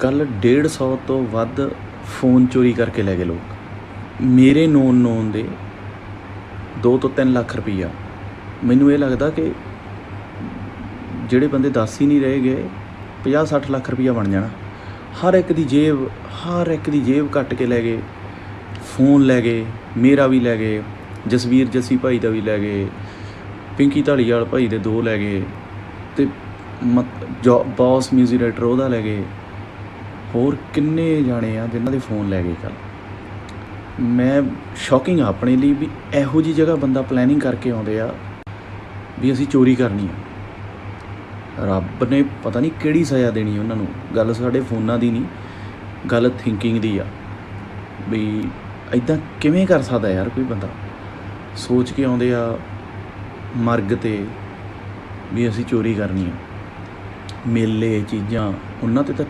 ਕੱਲ 150 ਤੋਂ ਵੱਧ ਫੋਨ ਚੋਰੀ ਕਰਕੇ ਲੈ ਗਏ ਲੋਕ। ਮੇਰੇ ਨੋਨ ਨੋਨ ਦੇ 2 ਤੋਂ 3 ਲੱਖ ਰੁਪਈਆ। ਮੈਨੂੰ ਇਹ ਲੱਗਦਾ ਕਿ ਜਿਹੜੇ ਬੰਦੇ ਦੱਸ ਹੀ ਨਹੀਂ ਰਹੇ ਗਏ 50 60 ਲੱਖ ਰੁਪਈਆ ਬਣ ਜਾਣਾ। ਹਰ ਇੱਕ ਦੀ ਜੇਬ, ਹਰ ਇੱਕ ਦੀ ਜੇਬ ਕੱਟ ਕੇ ਲੈ ਗਏ। ਫੋਨ ਲੈ ਗਏ, ਮੇਰਾ ਵੀ ਲੈ ਗਏ, ਜਸਵੀਰ ਜੱਸੀ ਭਾਈ ਦਾ ਵੀ ਲੈ ਗਏ, ਪਿੰਕੀ ਢਾਲੀਵਾਲ ਭਾਈ ਦੇ ਦੋ ਲੈ ਗਏ, ਤੇ ਬੌਸ ਮਿਊਜ਼ਿਕ ਡਾਇਰੈਕਟਰ ਉਹਦਾ ਲੈ ਗਏ। ਹੋਰ ਕਿੰਨੇ ਜਾਣੇ ਆ ਜਿਨ੍ਹਾਂ ਦੇ ਫੋਨ ਲੈ ਗਏ ਕੱਲ ਮੈਂ ਸ਼ੌਕਿੰਗ ਆ ਆਪਣੇ ਲਈ ਵੀ ਇਹੋ ਜੀ ਜਗ੍ਹਾ ਬੰਦਾ ਪਲੈਨਿੰਗ ਕਰਕੇ ਆਉਂਦੇ ਆ ਵੀ ਅਸੀਂ ਚੋਰੀ ਕਰਨੀ ਆ। ਰੱਬ ਨੇ ਪਤਾ ਨਹੀਂ ਕਿਹੜੀ ਸਜ਼ਾ ਦੇਣੀ ਉਹਨਾਂ ਨੂੰ। ਗੱਲ ਸਾਡੇ ਫੋਨਾਂ ਦੀ ਨਹੀਂ, ਗੱਲ ਥਿੰਕਿੰਗ ਦੀ ਆ। ਵੀ ਐਦਾਂ ਕਿਵੇਂ ਕਰ ਸਕਦਾ ਯਾਰ ਕੋਈ ਬੰਦਾ? ਸੋਚ ਕੇ ਆਉਂਦੇ ਆ ਮਰਗ ਤੇ ਵੀ ਅਸੀਂ ਚੋਰੀ ਕਰਨੀ ਆ। ਮੇਲੇ, ਚੀਜ਼ਾਂ, ਉਹਨਾਂ ਤੇ ਤਾਂ